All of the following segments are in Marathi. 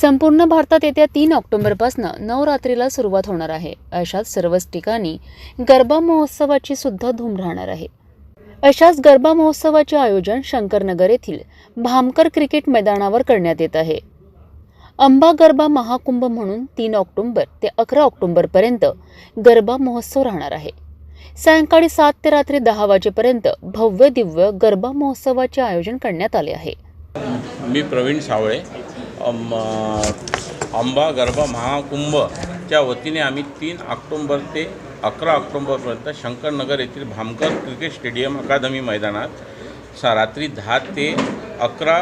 संपूर्ण भारतात येत्या तीन ऑक्टोबरपासून नवरात्रीला सुरुवात होणार आहे. अशाच सर्वच ठिकाणी गरबा महोत्सवाची सुद्धा धूम राहणार आहे. अशाच गरबा महोत्सवाचे आयोजन शंकरनगर येथील भामकर क्रिकेट मैदानावर करण्यात येत आहे. अंबा गरबा महाकुंभ म्हणून तीन ऑक्टोबर ते अकरा ऑक्टोबरपर्यंत गरबा महोत्सव राहणार आहे. सायंकाळी सात ते रात्री दहा वाजेपर्यंत भव्य दिव्य गरबा महोत्सवाचे आयोजन करण्यात आले आहे. मी प्रवीण सावळे. आंबा अंबा गरबा महाकुंभच्या वतीने आम्ही तीन ऑक्टोंबर ते अकरा ऑक्टोंबरपर्यंत शंकरनगर येथील भामकर क्रिकेट स्टेडियम अकादमी मैदानात सा रात्री दहा ते अकरा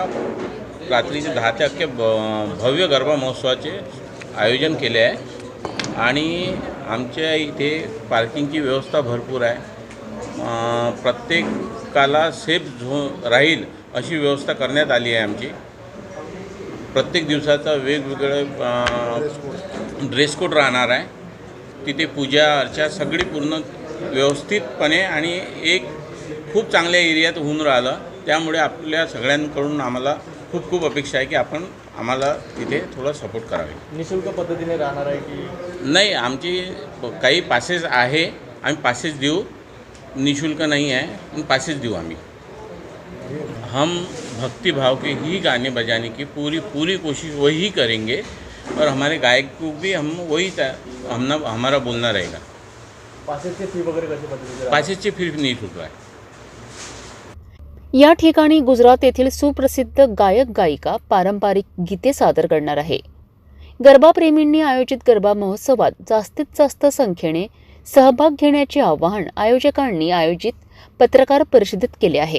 रात्रीचे दहा ते अख्खे भव्य गरबा महोत्सवाचे आयोजन केले आहे. आणि आमच्या इथे पार्किंगची व्यवस्था भरपूर आहे. प्रत्येकाला सेफ झो राहील अशी व्यवस्था करण्यात आली आहे आमची. प्रत्येक दिवसाचा वेगवेगळं ड्रेस कोड राहणार आहे. तिथे पूजा अर्चा सगळी पूर्ण व्यवस्थितपणे आणि एक खूप चांगल्या एरियात होऊन राहिलं. त्यामुळे आपल्या सगळ्यांकडून आम्हाला खूप खूप अपेक्षा आहे की आपण आम्हाला तिथे थोडं सपोर्ट करावे. निशुल्क पद्धतीने राहणार आहे की? नाही आमची काही पासेस आहे. आम्ही पासेस देऊ. निशुल्क नहीं है पण पासेस देऊ आम्ही. हम भक्ति भाव के ही गाने बजाने की पूरी पूरी कोशिश वही करेंगे और हमारे गायक को भी हम वही ता- हमना हमारा बोलना रहेगा। पासेसची फी वगैरे कशी पासेसची फी नहीं चुक आहे। या ठिकाणी गुजरात येथील सुप्रसिद्ध गायक गायिका पारंपरिक गीते सादर करणार आहे. गरबाप्रेमींनी आयोजित गरबा महोत्सवात जास्तीत जास्त संख्येने सहभाग घेण्याचे आवाहन आयोजकांनी आयोजित पत्रकार परिषदेत केले आहे.